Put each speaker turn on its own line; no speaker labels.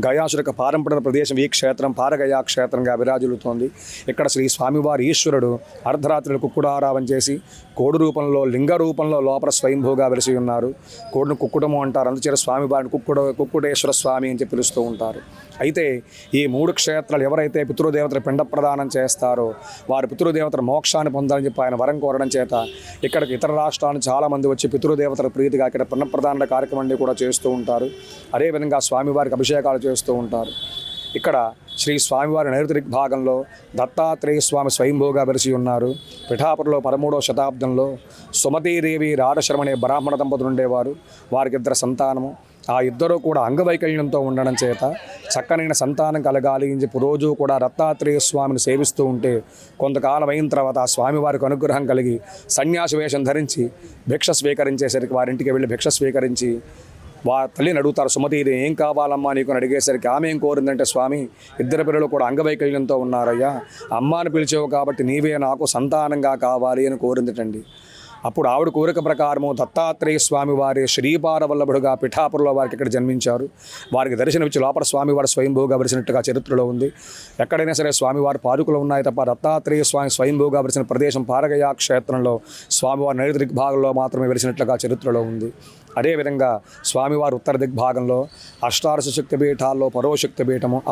గయాసురక పారంపర ప్రదేశం ఈ క్షేత్రం పారగయా క్షేత్రంగా విరాజిల్లుతోంది ఇక్కడ శ్రీ స్వామివారి ఈశ్వరుడు అర్ధరాత్రులు కుక్కుడారావం చేసి కోడి రూపంలో లింగ రూపంలో లోపల స్వయంభూగా వెలిసి ఉన్నారు. కోడిని కుక్కుటము అంటారు. అందుచేత స్వామివారిని కుక్కుడ కుక్కుటేశ్వర స్వామి అని చెప్పి పిలుస్తూ ఉంటారు. అయితే ఈ మూడు క్షేత్రాలు ఎవరైతే పితృదేవతలు పిండ ప్రదానం చేస్తారో వారి పితృదేవతల మోక్షాన్ని పొందాలని చెప్పి ఆయన వరం కోరడం చేత ఇక్కడికి ఇతర రాష్ట్రాల నుంచి చాలామంది వచ్చి పితృదేవతల ప్రీతిగా ఇక్కడ పిండ కార్యక్రమాన్ని కూడా చేస్తూ ఉంటారు. అదేవిధంగా స్వామివారికి అభిషేకాలు చేస్తూ ఉంటారు. ఇక్కడ శ్రీ స్వామివారి నైరుతి భాగంలో దత్తాత్రేయ స్వామి స్వయంభూగా వెలిసి ఉన్నారు. పిఠాపురలో పదమూడవ శతాబ్దంలో సుమతీదేవి రాడశర్మ అనే బ్రాహ్మణ దంపతులు ఉండేవారు. వారికి ఇద్దరు సంతానము ఆ ఇద్దరు కూడా అంగవైకల్యంతో ఉండడం చేత చక్కనైన సంతానం కలగాలి అని చెప్పి రోజు కూడా దత్తాత్రేయ స్వామిని సేవిస్తూ ఉంటే కొంతకాలం అయిన తర్వాత ఆ స్వామివారికి అనుగ్రహం కలిగి సన్యాసి వేషం ధరించి భిక్ష స్వీకరించేసరికి వారింటికి వెళ్ళి భిక్ష స్వీకరించి వా తల్లిని అడుగుతారు సుమతి ఇది ఏం కావాలమ్మా? నీకు అడిగేసరికి ఆమె ఏం కోరిందంటే స్వామి ఇద్దరు పిల్లలు కూడా అంగవైకల్యంతో ఉన్నారయ్యా. అమ్మాని పిలిచావు కాబట్టి నీవే నాకు సంతానంగా కావాలి అని కోరిందటండి. అప్పుడు ఆవిడ కోరిక ప్రకారము దత్తాత్రేయ స్వామి వారి శ్రీపారవల్లభుడుగా పిఠాపురంలో వారికి ఇక్కడ జన్మించారు. వారికి దర్శనమిచ్చి లోపల స్వామివారు స్వయంభూగా వరిసినట్టుగా చరిత్రలో ఉంది. ఎక్కడైనా సరే స్వామివారి పాదుకులు ఉన్నాయి తప్ప దత్తాత్రేయ స్వామి స్వయంభూగా వరిసిన ప్రదేశం పారగయా క్షేత్రంలో స్వామివారి నైరుతి దిగ్భాగంలో మాత్రమే వెలిసినట్లుగా చరిత్రలో ఉంది. అదేవిధంగా స్వామివారి ఉత్తర దిగ్భాగంలో అష్టాదశ శక్తి పీఠాల్లో పరోశక్తి పీఠము అమ్మ